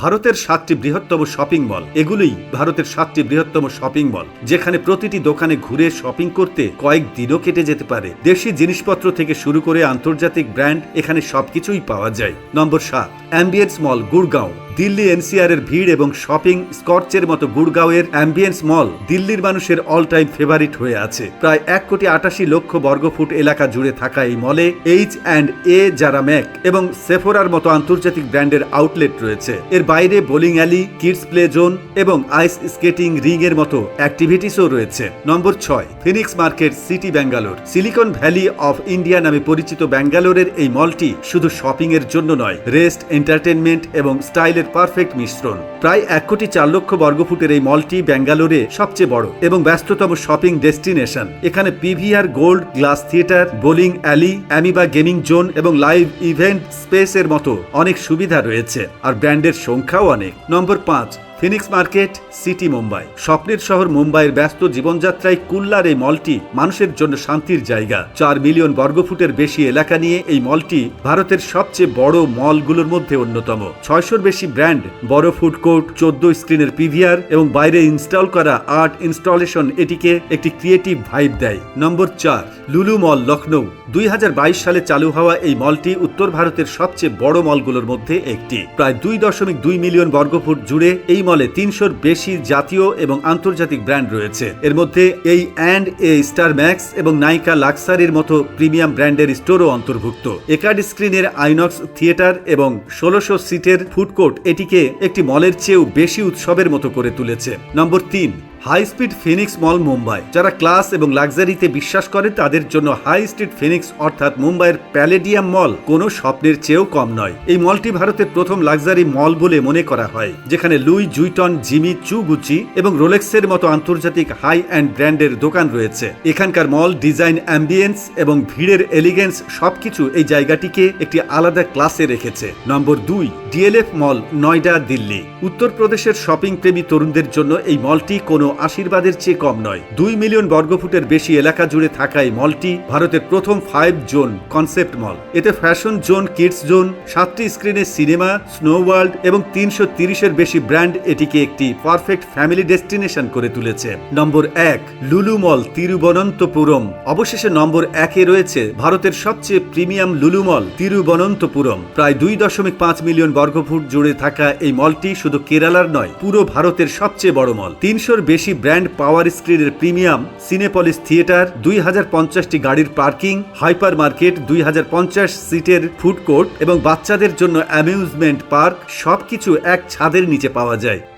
ভারতের সাতটি বৃহত্তম শপিং মল। এগুলোই ভারতের সাতটি বৃহত্তম শপিং মল, যেখানে প্রতিটি দোকানে ঘুরে শপিং করতে কয়েক দিনও কেটে যেতে পারে। দেশি জিনিসপত্র থেকে শুরু করে আন্তর্জাতিক ব্র্যান্ড এখানে সবকিছুই পাওয়া যায়। নম্বর সাত, ambience mall Gurgaon Delhi NCR এর ভিড় এবং শপিং স্কর্চের মতো গুড়গাঁওয়ের অ্যাম্বিয়েন্স মল দিল্লির মানুষের অল টাইম ফেভারিট হয়ে আছে। প্রায় এক কোটি আটাশি লক্ষ বর্গফুট এলাকা জুড়ে থাকা এই মলে এইচ অ্যান্ড এ যারা ম্যাক, এবং সেফোরার মতো আন্তর্জাতিক ব্র্যান্ডের আউটলেট রয়েছে। এর বাইরে bowling alley kids play zone এবং আইস স্কেটিং রিং এর মতো অ্যাক্টিভিটিসও রয়েছে। নম্বর ছয় Phoenix market city Bangalore silicon valley of India নামে পরিচিত ব্যাঙ্গালোরের এই মলটি শুধু শপিং এর জন্য নয় রেস্ট এন্টারটেনমেন্ট এবং স্টাইলের পারফেক্ট মিশ্রণ। প্রায় এক কোটি চার লক্ষ বর্গফুটের এই মলটি ব্যাঙ্গালোরে সবচেয়ে বড় এবং ব্যস্ততম শপিং ডেস্টিনেশন। এখানে PVR, gold, glass theatre, bowling alley, amoeba gaming zone এবং লাইভ ইভেন্ট স্পেসের মতো অনেক সুবিধা রয়েছে। আর ব্র্যান্ডের সংখ্যাও অনেক। নম্বর পাঁচ ফিনিক্স মার্কেট, সিটি মুম্বাই। স্বপ্নের শহর মুম্বাইয়ের ব্যস্ত জীবনযাত্রায় কুল্লার এই মলটি মানুষের জন্য শান্তির জায়গা। চার মিলিয়ন বর্গফুটের বেশি এলাকা নিয়ে এই মলটি ভারতের সবচেয়ে বড় মলগুলোর মধ্যে অন্যতম। ছয়শোর বেশি ব্র্যান্ড, বড় ফুড কোর্ট, চোদ্দ স্ক্রিনের পিভিআর এবং বাইরে ইনস্টল করা আর্ট ইনস্টলেশন এটিকে একটি ক্রিয়েটিভ ভাইব দেয়। নম্বর চার, লুলু মল লখনৌ দুই হাজার বাইশ সালে চালু হওয়া এই মলটি উত্তর ভারতের সবচেয়ে বড় মলগুলোর মধ্যে একটি। প্রায় দুই দশমিক দুই মিলিয়ন বর্গফুট জুড়ে এই মলে তিনশোর বেশি জাতীয় এবং আন্তর্জাতিক ব্র্যান্ড রয়েছে। এর মধ্যে এই অ্যান্ড এ স্টার ম্যাক্স এবং নাইকা লাক্সারির মতো প্রিমিয়াম ব্র্যান্ডের স্টোরও অন্তর্ভুক্ত। একাড স্ক্রিনের আইনক্স, থিয়েটার এবং ষোলোশো সিটের ফুডকোর্ট এটিকে একটি মলের চেয়েও বেশি উৎসবের মতো করে তুলেছে। নম্বর তিন high speed Phoenix mall Mumbai. যারা ক্লাস এবং লাক্সারিতে বিশ্বাস করে, তাদের জন্য হাই স্ট্রিট ফিনিক্স অর্থাৎ মুম্বাইয়ের প্যালেডিয়াম মল কোনো স্বপ্নের চেয়েও কম নয়। এই মলটি ভারতের প্রথম লাক্সারি মল বলে মনে করা হয়, যেখানে Louis Vuitton, Jimmy Choo Gucci এবং রোলেক্সের মতো আন্তর্জাতিক হাই অ্যান্ড ব্র্যান্ডের দোকান রয়েছে। এখানকার মল ডিজাইন অ্যাম্বিয়েন্স এবং ভিড়ের এলিগেন্স সবকিছু এই জায়গাটিকে একটি আলাদা ক্লাসে রেখেছে। নম্বর দুই, ডিএলএফ মল, নয়ডা, দিল্লি। উত্তরপ্রদেশের শপিং প্রেমী তরুণদের জন্য এই মলটি কোনো আশীর্বাদের চেয়ে কম নয়। দুই মিলিয়ন বর্গফুটের বেশি এলাকা জুড়ে থাকা এই মলটি ভারতের প্রথম ফাইভ জোন কনসেপ্ট মল এতে ফ্যাশন জোন কিডস জোন সাতটি স্ক্রিনের সিনেমা স্নো ওয়ার্ল্ড এবং তিনশো তিরিশের বেশি ব্র্যান্ড এটিকে একটি পারফেক্ট ফ্যামিলি ডেস্টিনেশন করে তুলেছে। নম্বর এক, লুলু মল, তিরুবনন্তপুরম। অবশেষে নম্বর একে রয়েছে ভারতের সবচেয়ে প্রিমিয়াম লুলু মল, তিরুবনন্তপুরম। প্রায় দুই দশমিক পাঁচ মিলিয়ন বর্গফুট জুড়ে থাকা এই মলটি শুধু কেরালার নয়, পুরো ভারতের সবচেয়ে বড় মল। তিনশোর বেশি ব্র্যান্ড পাওয়ার স্ক্রিনের প্রিমিয়াম সিনেপলিস থিয়েটার, দুই হাজার পঞ্চাশটি গাড়ির পার্কিং হাইপার মার্কেট দুই হাজার পঞ্চাশ সিটের ফুড কোর্ট এবং বাচ্চাদের জন্য অ্যামিউজমেন্ট পার্ক, সবকিছু এক ছাদের নিচে পাওয়া যায়।